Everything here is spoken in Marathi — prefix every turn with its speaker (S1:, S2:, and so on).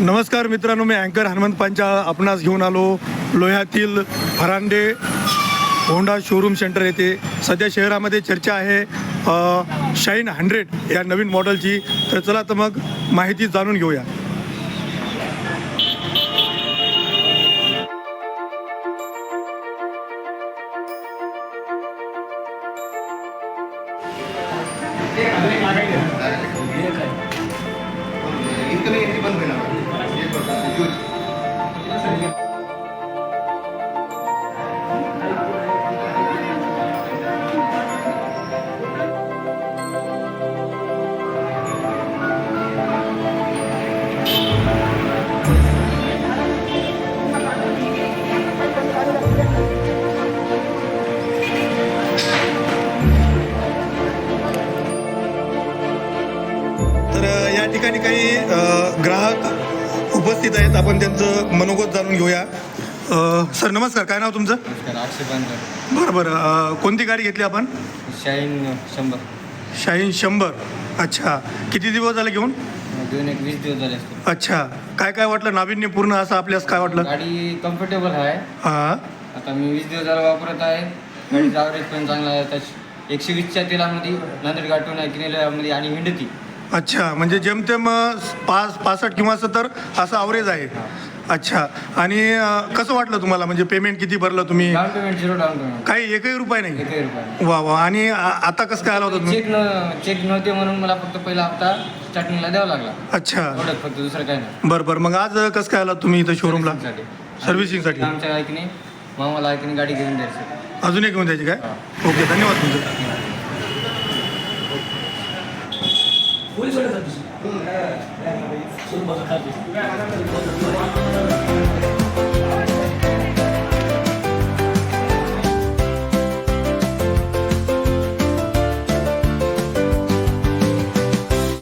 S1: नमस्कार मित्रांनो मी अँकर हनुमंत पांचा आपणास घेऊन आलो लोह्यातील फरांडे होंडा शोरूम सेंटर येथे. सध्या शहरामध्ये चर्चा आहे शाईन हंड्रेड या नवीन मॉडेलची तर चला तर मग माहिती जाणून घेऊया. तर अ, या ठिकाणी काही अ, ग्राहक उपस्थित आहेत. आपण त्यांचं मनोगत जाणून घेऊया. अ, सर नमस्कार. काय नाव तुमचं?
S2: नमस्कार आठशे पंधरा
S1: बरं बरं. अ, कोणती गाडी घेतली आपण?
S2: शाईन शंभर.
S1: शाहीन शंभर. अच्छा. किती दिवस झाले घेऊन?
S2: दोन एक वीस दिवस झाले असतील.
S1: अच्छा. काय काय वाटलं? नाविन्यपूर्ण असं आपल्यास काय वाटलं?
S2: गाडी कम्फर्टेबल आहे.
S1: हां.
S2: आता मी वीस दिवस झाला वापरत आहे. गाडीचा ॲव्हरेज पण चांगला आहे. त्याच एकशे वीसच्या तेलामध्ये नांदेड गाठून आहे किनेल्यामध्ये आणि हिंडती.
S1: अच्छा म्हणजे जेमतेम पाच पासष्ट किंवा सत्तर असं अवरेज आहे. अच्छा आणि कसं वाटलं तुम्हाला? म्हणजे पेमेंट किती भरलं तुम्ही?
S2: Down payment zero down payment
S1: काही एकही रुपये नाही?
S2: एकही रुपये
S1: वा वा आणि आ- आता कसं काय आला होता तुम्ही?
S2: चेक न चेक नव्हते म्हणून मला फक्त पहिला हप्ता स्टार्टिंगला द्यावा लागला.
S1: अच्छा.
S2: एवढंच फक्त दुसरं काय नाही.
S1: बरं बरं मग आज कसं काय आला तुम्ही इथं शोरूमला
S2: सर्व्हिसिंगसाठी.
S1: सर्व्हिसिंगसाठी
S2: आमच्या ऐकणे मामाला ऐकणे गाडी घेऊन द्यायची.
S1: अजून एक घेऊन द्यायची काय? ओके धन्यवाद तुमचं.
S3: 温州的人就是，嗯哎哎，什么意思？